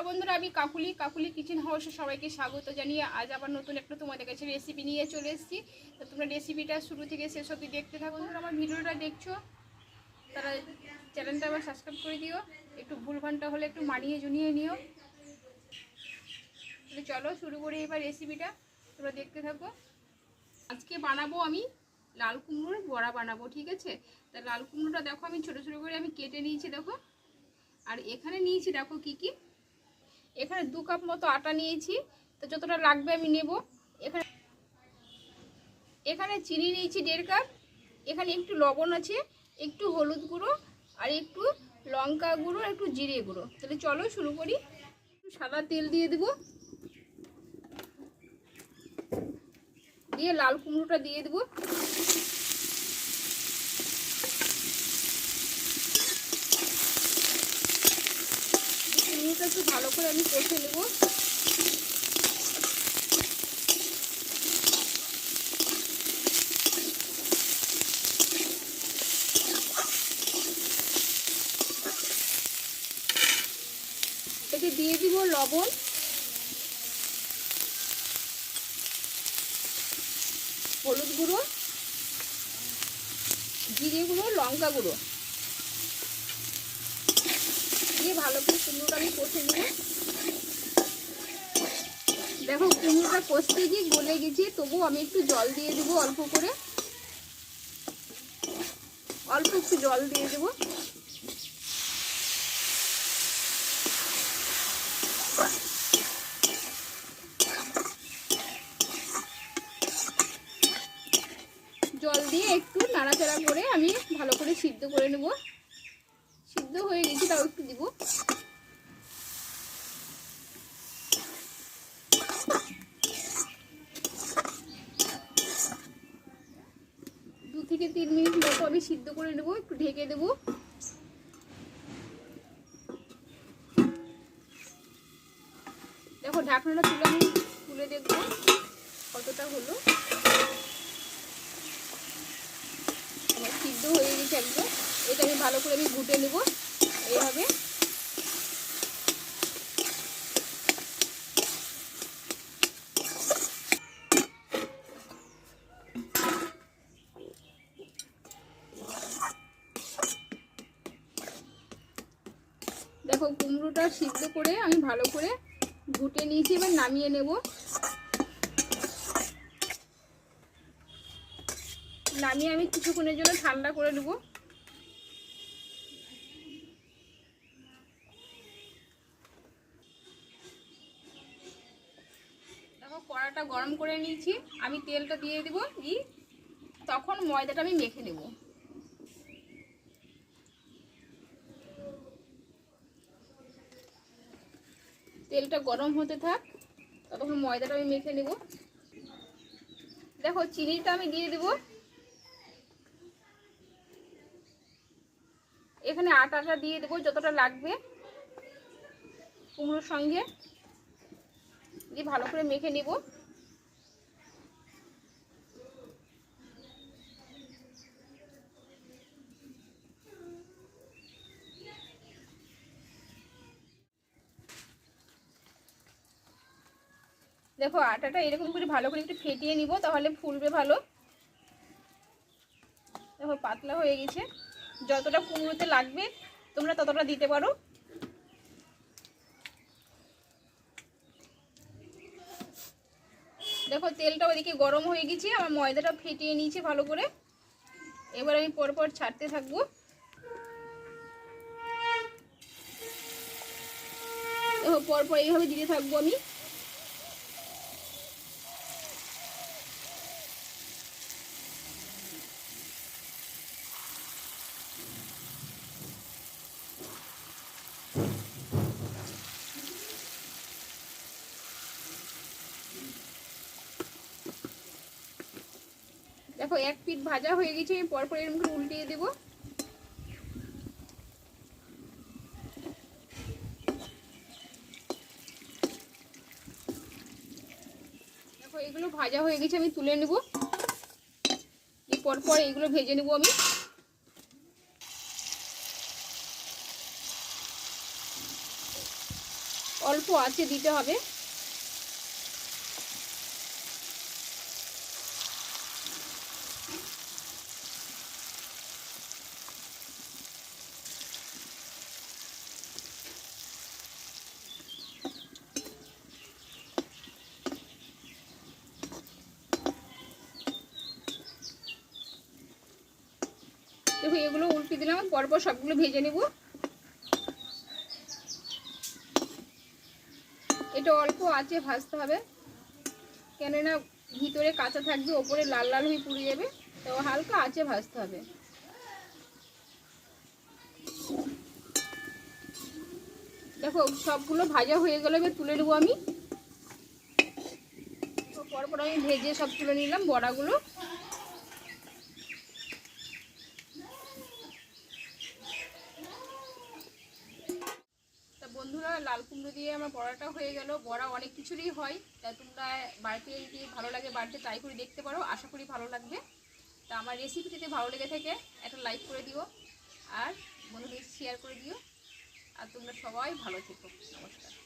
নমস্কার বন্ধুরা, আমি কাকুলি। কাকুলি কিচেন হাউসে সবাইকে স্বাগত জানিয়ে আজ আবার নতুন একটা তোমাদের কাছে রেসিপি নিয়ে চলে এসেছি। তো তোমরা রেসিপিটা শুরু থেকে শেষ অবধি দেখতে থাকো। বন্ধুরা, আমার ভিডিওটা দেখছ? তারা চ্যানেলটা আবার সাবস্ক্রাইব করে দিও। একটু ভুলভানটা হলে একটু মানিয়ে জুনিয়ে নিও। তাহলে চলো শুরু করি এবার রেসিপিটা তোমরা দেখতে থাকো। আজকে বানাবো আমি লাল কুমড়োর বড়া বানাবো, ঠিক আছে? তা লাল কুমড়োটা দেখো, আমি ছোটো ছোটো করে আমি কেটে নিয়েছি, দেখো। আর এখানে নিয়েছি, দেখো কি কি? এখানে দু কাপ মতো আটা নিয়েছি। তো যতটা লাগবে আমি নেব। এখানে এখানে চিনি নিয়েছি দেড় কাপ। এখানে একটু লবণ আছে, একটু হলুদ গুঁড়ো আর একটু লঙ্কা গুঁড়ো, একটু জিরে গুঁড়ো। তাহলে চলো শুরু করি। একটু সাদা তেল দিয়ে দেব। দিয়ে লাল কুমড়োটা দিয়ে দেবো। কুমড়োটা একটু ভালো করে আমি কষে নেব। এতে দিয়ে দিব লবণ। হলুদ গুঁড়ো, জিরে গুঁড়ো, লঙ্কা গুঁড়ো। দিয়ে ভালো করে কুমড়োটা আমি কষে নেব দেখো, কুমড়োটা কষতে গিয়ে গলে গেছে তবু আমি একটু জল দিয়ে দেবো অল্প করে। অল্প একটু জল দিয়ে দেবো। জল দিয়ে একটু নাড়াচাড়া করে আমি ভালো করে সিদ্ধ করে নেব। সিদ্ধ হয়ে গেছে, তাও একটু দিব। দু থেকে তিন মিনিট মতো আমি সিদ্ধ করে নেব, একটু ঢেকে দেব। দেখো, ঢাকনাটা তুলে আমি তুলে দেখব কতটা হলো। সিদ্ধ হয়ে গেছে একদম। এটা আমি ভালো করে আমি ঘুটে নেব এইভাবে দেখো কুমড়োটা সিদ্ধ করে আমি ভালো করে ঘুটে নিয়েছি, এবার নামিয়ে নেব। নামিয়ে আমি কিছুক্ষণের জন্য ঠান্ডা করে নেব। দেখো কড়াটা গরম করে নিয়েছি, আমি তেলটা দিয়ে দেব ই তখন ময়দাটা আমি মেখে নেব। তেলটা গরম হতে থাক। ততক্ষণ ময়দাটা আমি মেখে নেব। দেখো, চিনিটা আমি দিয়ে দেব। এখানে আটাটা দিয়ে দেবো, যতটা লাগবে কুমড়োর সঙ্গে। দিয়ে ভালো করে মেখে নেব। দেখো আটাটা এরকম করে ভালো করে একটু ফেটিয়ে নিব, তাহলে ফুলবে ভালো। দেখো পাতলা হয়ে গেছে। যতটা কুমড়োতে লাগবে, তোমরা ততটা দিতে পারো। দেখো তেলটা ওইদিকে গরম হয়ে গেছে, আমার ময়দাটা ফেটিয়ে নিয়েছে ভালো করে। এবার আমি পরপর ছাড়তে থাকব। দেখো পরপর এইভাবে দিতে থাকব আমি। দেখো, এক পিঠ ভাজা হয়ে গেছে, আমি পরপর এরকম করে উল্টিয়ে দেবো। দেখো, এগুলো ভাজা হয়ে গেছে, আমি তুলে নেব। পরপর এগুলো ভেজে নেব আমি। অল্প আছে দিতে হবে। দেখো এগুলো উল্টে দিলাম পরপর সবগুলো ভেজে নেব। এটা অল্প আছে ভাজতে হবে। কেননা ভিতরে কাঁচা থাকবে, ওপরে লাল লাল হয়ে পুড়ে যাবে, তো হালকা আছে ভাজতে হবে। দেখো, সবগুলো ভাজা হয়ে গেলে, এবার তুলে নেব আমি। পরপর আমি ভেজে সব তুলে নিলাম বড়াগুলো তা বন্ধুরা লাল কুমড়ো দিয়ে আমার বড়াটা হয়ে গেল। বড়া অনেক কিছুরই হয়। তা তোমরা বাড়িতে যদি ভালো লাগে বাড়িতে ট্রাই করে দেখতে পারো। আশা করি ভালো লাগবে। তা আমার রেসিপি যদি ভালো লেগে থাকে, একটা লাইক করে দিও। আর বন্ধুদের শেয়ার করে দিও। আর তোমরা সবাই ভালো থেকো। নমস্কার।